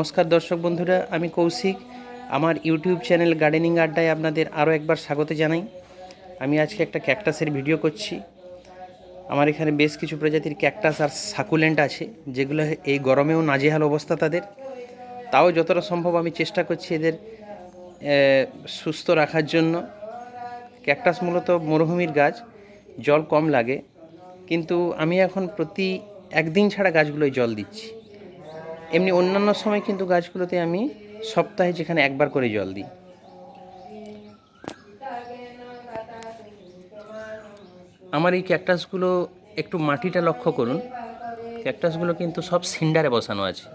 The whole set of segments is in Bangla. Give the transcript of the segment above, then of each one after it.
নমস্কার দর্শক বন্ধুরা, আমি কৌশিক। আমার ইউটিউব চ্যানেল গার্ডেনিং আড্ডায় আপনাদের আরও একবার স্বাগত জানাই। আমি আজকে একটা ক্যাকটাসের ভিডিও করছি। আমার এখানে বেশ কিছু প্রজাতির ক্যাকটাস আর সাকুলেন্ট আছে, যেগুলো এই গরমেও নাজেহাল অবস্থা তাদের। তাও যতটা সম্ভব আমি চেষ্টা করছি এদের সুস্থ রাখার জন্য। ক্যাকটাস মূলত মরুভূমির গাছ, জল কম লাগে। কিন্তু আমি এখন প্রতি একদিন ছাড়া গাছগুলোয় জল দিচ্ছি। এমনি অন্যান্য সময় কিন্তু গাছগুলোতে আমি সপ্তাহে যেখানে একবার করে জল দিই। আমার এই ক্যাকটাসগুলো একটু মাটিটা লক্ষ্য করুন। ক্যাকটাসগুলো কিন্তু সব সিন্ডারে বসানো আছে,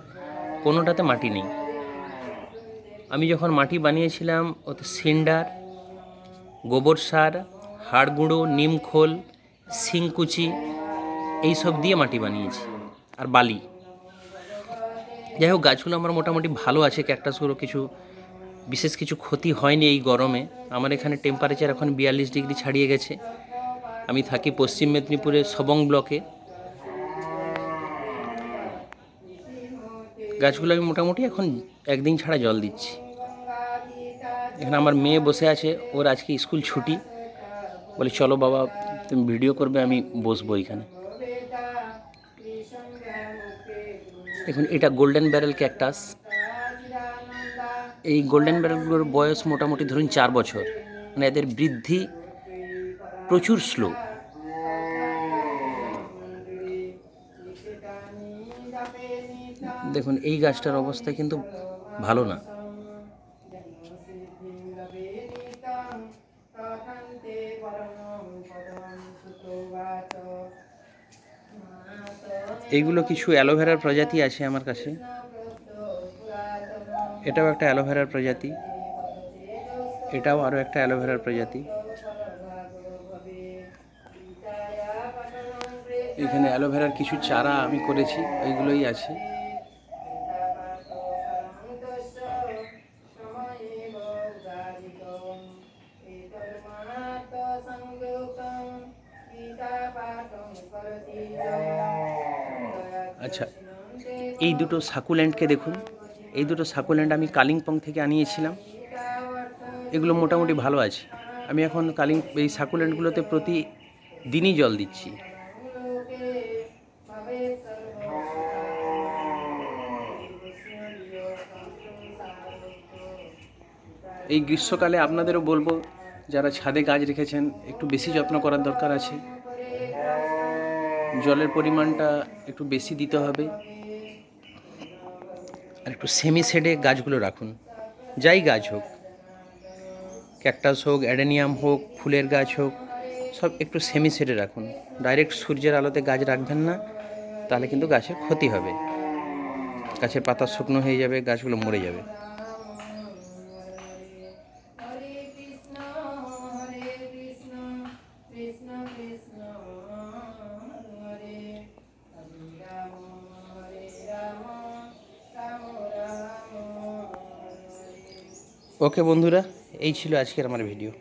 কোনোটাতে মাটি নেই। আমি যখন মাটি বানিয়েছিলাম, ওতে সিন্ডার, গোবর সার হাড় গুঁড়ো নিম খোল, শিংকুচি এইসব দিয়ে মাটি বানিয়েছি, আর বালি। যাই হোক, গাছগুলো আমার মোটামুটি ভালো আছে ক্যাকটাসগুলো কিছু, বিশেষ কিছু ক্ষতি হয়নি এই গরমে। আমার এখানে টেম্পারেচার এখন বিয়াল্লিশ ডিগ্রি ছাড়িয়ে গেছে। আমি থাকি পশ্চিম মেদিনীপুরের সবং ব্লকে। গাছগুলো আমি মোটামুটি এখন একদিন ছাড়া জল দিচ্ছি। এখানে আমার মেয়ে বসে আছে, ওর আজকে স্কুল ছুটি। বলে, চলো বাবা, তুমি ভিডিও করবে, আমি বসবো এখানে। দেখুন, এটা গোল্ডেন ব্যারেল ক্যাকটাস এই গোল্ডেন ব্যারেলগুলোর বয়স মোটামুটি ধরুন চার বছর। মানে এদের বৃদ্ধি প্রচুর স্লো দেখুন, এই গাছটার অবস্থা কিন্তু ভালো না। এইগুলো কিছু অ্যালোভেরার প্রজাতি আছে আমার কাছে। এটাও একটা অ্যালোভেরার প্রজাতি। এটাও আরও একটা অ্যালোভেরার প্রজাতি। এখানে অ্যালোভেরার কিছু চারা আমি করেছি এইগুলোই আছে। আচ্ছা এই দুটো সাকুল্যান্ডকে দেখুন। এই দুটো সাকুল্যান্ড আমি কালিম্পং থেকে আনিয়েছিলাম। এগুলো মোটামুটি ভালো আছে। আমি এখন কালিং এই সাকুল্যান্ডগুলোতে প্রতি দিনই জল দিচ্ছি। এই গ্রীষ্মকালে আপনাদেরও বলব, যারা ছাদে গাছ রেখেছেন, একটু বেশি যত্ন করার দরকার আছে। জলের পরিমাণটা একটু বেশি দিতে হবে। আর একটু সেমি শেডে গাছগুলো রাখুন। যাই গাছ হোক ক্যাকটাস হোক অ্যাডেনিয়াম হোক, ফুলের গাছ হোক, সব একটু সেমি শেডে রাখুন। ডাইরেক্ট সূর্যের আলোতে গাছ রাখবেন না, তাহলে কিন্তু গাছের ক্ষতি হবে। গাছের পাতা শুকনো হয়ে যাবে, গাছগুলো মরে যাবে। ওকে বন্ধুরা এই ছিল আজকের আমার ভিডিও।